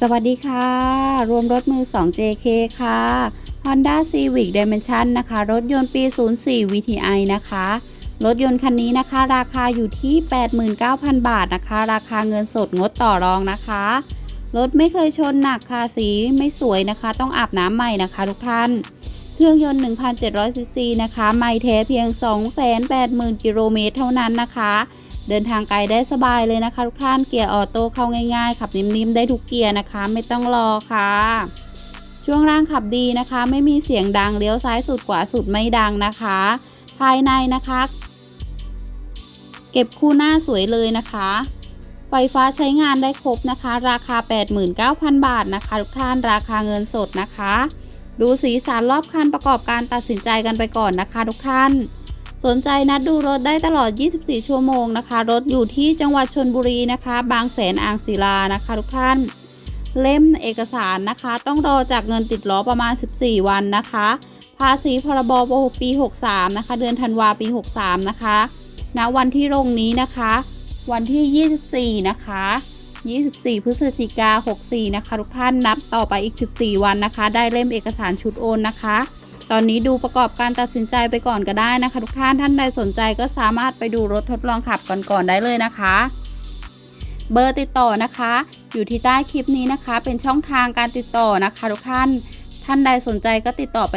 สวัสดีค่ะ รวมรถมือ 2 JK ค่ะ Honda Civic Dimension นะคะ รถยนต์ปี 04 VTI นะคะ รถยนต์คันนี้นะคะ ราคาอยู่ที่ 89,000 บาทนะคะ ราคาเงินสดงดต่อรองนะคะ รถไม่เคยชนหนักค่ะ สีไม่สวยนะคะ ต้องอาบน้ำใหม่นะคะทุกท่าน เครื่องยนต์ 1,700ซีซีนะคะ ไม่แท้เพียง 280,000 กิโลเมตรเท่านั้นนะคะ เดินทางไกลได้สบายเลยนะคะ ทุกท่านเกียร์ออโต้เข้าง่ายๆ ขับนิ่มๆได้ทุกเกียร์นะคะ ไม่ต้องรอค่ะ ช่วงล่างขับดีนะคะ ไม่มีเสียงดังเลี้ยวซ้ายสุดขวาสุดไม่ดังนะคะ ภายในนะคะ เก็บคู่หน้าสวยเลยนะคะไฟฟ้าใช้งานได้ครบนะคะ ราคา 89,000 บาทนะคะ ทุกท่านราคาเงินสดนะคะ ดูสีสันรอบคันประกอบการตัดสินใจกันไปก่อนนะคะ ทุกท่าน สนใจนัดดูรถได้ตลอด 24 ชั่วโมงนะคะ รถอยู่ที่จังหวัดชนบุรีนะคะ บางแสนอ่างศิลานะคะ ทุกท่าน เล่มเอกสารนะคะ ต้องรอจากเงินติดล้อประมาณ 14 วันนะคะ ภาษีพรบปี 63 นะคะ เดือนธันวาปี 63 นะคะณวันที่ลงนี้นะคะ วันที่ 24 นะคะ 24 พฤศจิกา 64 นะคะ ทุกท่านนับต่อไปอีก 14 วันนะคะ ได้เล่มเอกสารชุดโอนนะคะ ตอนนี้ดูประกอบการตัดสินใจไปก่อนก็ได้นะคะ ทุกท่านท่านใดสนใจก็สามารถไปดูรถทดลองขับก่อนๆได้เลยนะคะ เบอร์ติดต่อนะคะ อยู่ที่ใต้คลิปนี้นะคะ เป็นช่องทางการติดต่อนะคะ ทุกท่าน ท่านใดสนใจก็ติดต่อไป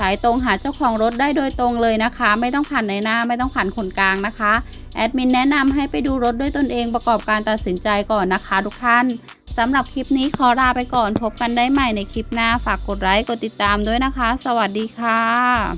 สายตรงหาเจ้าของรถได้โดยตรงเลยนะคะ ไม่ต้องผ่านในหน้าไม่ต้องผ่านคนกลางนะคะแอดมินแนะนำให้ไปดูรถด้วยตนเองประกอบการตัดสินใจก่อนนะคะ ทุกท่าน สำหรับคลิปนี้ขอลาไปก่อนพบกันได้ใหม่ในคลิปหน้าฝากกดไลค์กดติดตามด้วยนะคะ สวัสดีค่ะ